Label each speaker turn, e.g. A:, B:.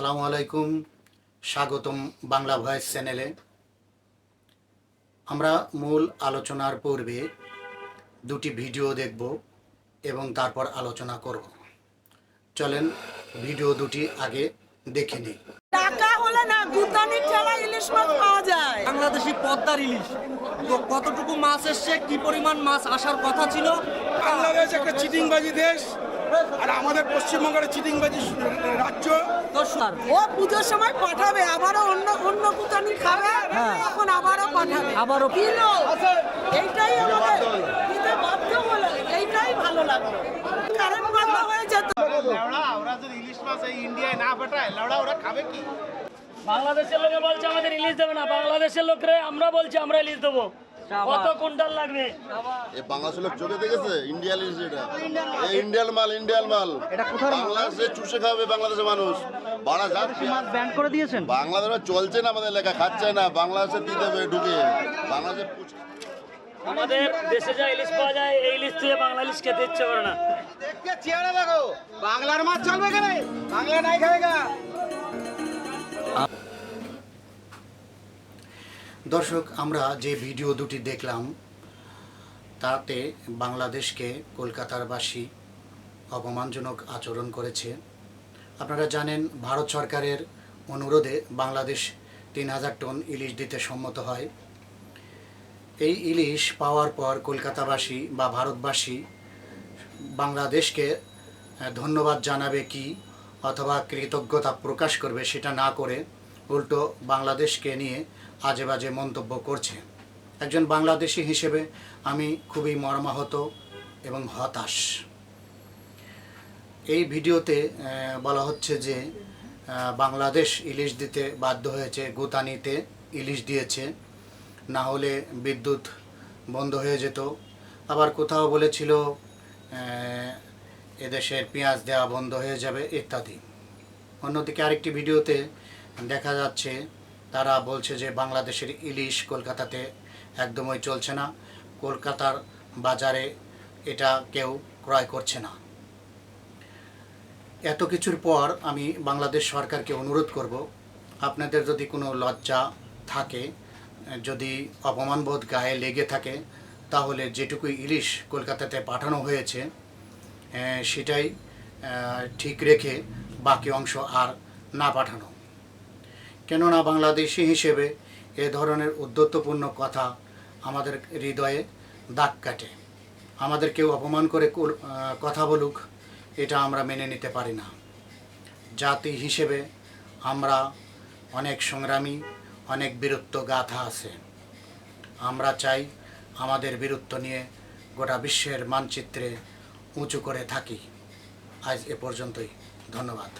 A: আসসালামু আলাইকুম। স্বাগতম বাংলা ভয়েস চ্যানেলে। আমরা মূল আলোচনার পূর্বে দুটি ভিডিও দেখব এবং তারপর আলোচনা করব। চলেন ভিডিও দুটি আগে দেখে নিই।
B: টাকা হলে না গুদানির ঠেলা ইলিশ মাছ পাওয়া যায়।
C: বাংলাদেশি পদ্মার ইলিশ। তো কতটুকু মাছ এসছে কি পরিমাণ মাছ আসার কথা ছিল?
D: বাংলাদেশ একটা চিটিংবাজি দেশ। আর আমাদের পশ্চিমবঙ্গের চিটিংবাজি রাজ্য।
B: ও পুজোর সময় পাঠাবে আবারও অন্য অন্য গুদানি খাবে তখন আবারও পাঠাবে।
C: আবারও
B: কিলো এইটাই আমাদের দিতে বাধ্য বলে এইটাই ভালো লাগল। কারেন্ট বন্ধ হয়ে যেত।
E: লাউড়া ওরা যদি ইলিশ মাছ এই ইন্ডিয়ায় না পাঠায় লাউড়া ওরা খাবে কি?
F: বাংলাদেশের লোকে বলছে আমাদের ইলিশ দেবে না বাংলাদেশের লোকরে আমরা বলছি আমরা ইলিশ দেবো। কত কুইন্টাল লাগবে?
G: এ বাংলাদেশের চোখে দেখেছে? ইন্ডিয়ান এটা এই ইন্ডিয়ান মাল ইন্ডিয়ান মাল। এটা কোথায় বাংলাদেশে চুষে খাবে বাংলাদেশের মানুষ। বাড়া যাচ্ছে
C: ব্যান করে দিয়েছেন?
G: বাংলাদেশে চলছে না আমাদের এলাকা খাচ্ছে না। বাংলাদেশে দিয়ে দেবে ঢুকে। বাংলাদেশে
F: আমাদের দেশে যা ইলিশ পাওয়া যায় এই ইলিশ থেকে বাংলা ইলিশ খেতে ইচ্ছে করে না।
E: দেখতে চেহারা দেখো। বাংলার মাছ চলবে কেন বাংলা নাই খাবে গা।
A: দর্শক, আমরা যে ভিডিও দুটি দেখলাম, তাতে বাংলাদেশকে কলকাতার বাসী অপমানজনক আচরণ করেছে। আপনারা জানেন, ভারত সরকারের অনুরোধে বাংলাদেশ তিন হাজার টন ইলিশ দিতে সম্মত হয়। এই ইলিশ পাওয়ার পর কলকাতাবাসী বা ভারতবাসী বাংলাদেশকে ধন্যবাদ জানাবে কি অথবা কৃতজ্ঞতা প্রকাশ করবে সেটা না করে উল্টো বাংলাদেশকে নিয়ে আজে বাজে মন্তব্য করছে। একজন বাংলাদেশি হিসেবে আমি খুবই মর্মাহত এবং হতাশ। এই ভিডিওতে বলা হচ্ছে যে বাংলাদেশ ইলিশ দিতে বাধ্য হয়েছে, গুতানিতে ইলিশ দিয়েছে। না হলে বিদ্যুৎ বন্ধ হয়ে যেত। আবার কোথাও বলেছিল এদেশের পেঁয়াজ দেওয়া বন্ধ হয়ে যাবে, ইত্যাদি। অন্যদিকে আরেকটি ভিডিওতে দেখা যাচ্ছে, তারা বলছে যে বাংলাদেশের ইলিশ কলকাতাতে একদমই চলছে না। কলকাতার বাজারে এটা কেউ ক্রয় করছে না। এত কিছুর পর আমি বাংলাদেশ সরকারকে অনুরোধ করব, আপনাদের যদি কোনো লজ্জা থাকে, যদি অপমানবোধ গায়ে লেগে থাকে, তাহলে যেটুকু ইলিশ কলকাতাতে পাঠানো হয়েছে সেটাই ঠিক রেখে বাকি অংশ আর না পাঠানো। কেননা বাংলাদেশি হিসেবে এ ধরনের উদ্যত্তপূর্ণ কথা আমাদের হৃদয়ে দাগ কাটে। আমাদের কেউ অপমান করে কথা বলুক, এটা আমরা মেনে নিতে পারি না। জাতি হিসেবে আমরা অনেক সংগ্রামী, অনেক বীরত্ব গাথা আছে। আমরা চাই আমাদের বীরত্ব নিয়ে গোটা বিশ্বের মানচিত্রে উঁচু করে থাকি। আজ এ পর্যন্তই। ধন্যবাদ।